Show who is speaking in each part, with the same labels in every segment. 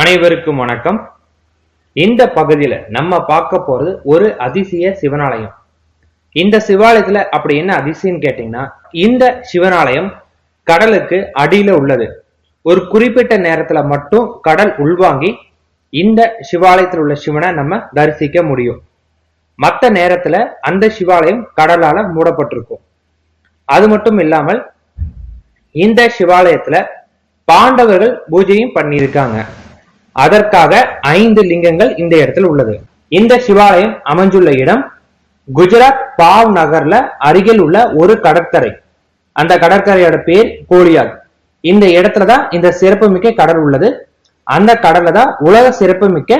Speaker 1: அனைவருக்கும் வணக்கம். இந்த பகுதியில நம்ம பார்க்க போறது ஒரு அதிசய சிவனாலயம். இந்த சிவாலயத்துல அப்படி என்ன அதிசயம் கேட்டீங்கன்னா இந்த சிவனாலயம் கடலுக்கு அடியில உள்ளது. ஒரு குறிப்பிட்ட நேரத்துல மட்டும் கடல் உள்வாங்கி இந்த சிவாலயத்தில் உள்ள சிவனை நம்ம தரிசிக்க முடியும். மற்ற நேரத்துல அந்த சிவாலயம் கடலால மூடப்பட்டிருக்கும். அது மட்டும் இல்லாமல் இந்த சிவாலயத்துல பாண்டவர்கள் பூஜையும் பண்ணியிருக்காங்க. அதற்காக ஐந்து லிங்கங்கள் இந்த இடத்துல உள்ளது. இந்த சிவாலயம் அமைஞ்சுள்ள இடம் குஜராத் பாவ் நகர்ல அருகில் உள்ள ஒரு கடற்கரை. அந்த கடற்கரையோட பேர் கோலியாக் இந்த இடத்துல தான் இந்த சிறப்புமிக்க கடல் உள்ளது. அந்த கடல்ல தான் உலக சிறப்புமிக்க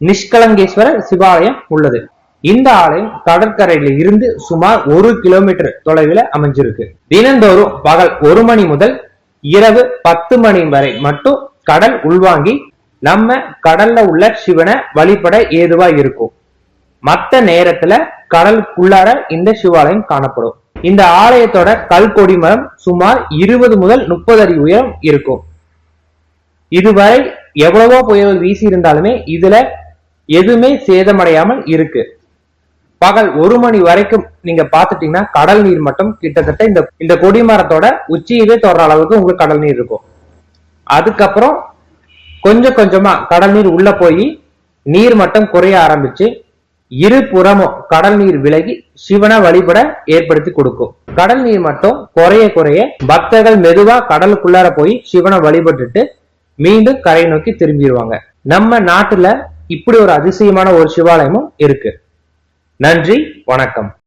Speaker 1: நிஷ்கலங்கேஸ்வரர் சிவாலயம் உள்ளது. இந்த ஆலயம் கடற்கரையில இருந்து சுமார் ஒரு கிலோமீட்டர் தொலைவில் அமைஞ்சிருக்கு. தினந்தோறும் பகல் ஒரு மணி முதல் இரவு பத்து மணி வரை மட்டும் கடல் உள்வாங்கி நம்ம கடல்ல உள்ள சிவனை வழிபட ஏதுவா இருக்கும்? மத்த நேரத்துல கடலுக்குள்ளார இந்த சிவாலயம் காணப்படும். இந்த ஆலயத்தோட கல் மரம் சுமார் இருபது முதல் முப்பது அடி உயரம் இருக்கும். இதுவரை எவ்வளவோ புயல் வீசி இருந்தாலுமே இதுல எதுவுமே சேதமடையாமல் இருக்கு. பகல் ஒரு மணி வரைக்கும் நீங்க பாத்துட்டீங்கன்னா கடல் நீர் மட்டும் கிட்டத்தட்ட இந்த இந்த கொடிமரத்தோட உச்சியவே தொடர அளவுக்கு உங்களுக்கு கடல் நீர் இருக்கும். அதுக்கப்புறம் கொஞ்சம் கொஞ்சமா கடல் நீர் உள்ள போய் நீர் மட்டம் குறைய ஆரம்பிச்சு இரு புறமும் கடல் நீர் விலகி சிவனை வழிபட ஏற்படுத்தி கொடுக்கும். கடல் நீர் மட்டும் குறைய குறைய பக்தர்கள் மெதுவா கடலுக்குள்ளார போய் சிவனை வழிபட்டுட்டு மீண்டும் கரை நோக்கி திரும்பிடுவாங்க. நம்ம நாட்டுல இப்படி ஒரு அதிசயமான ஒரு சிவாலயமும் இருக்கு. நன்றி வணக்கம்.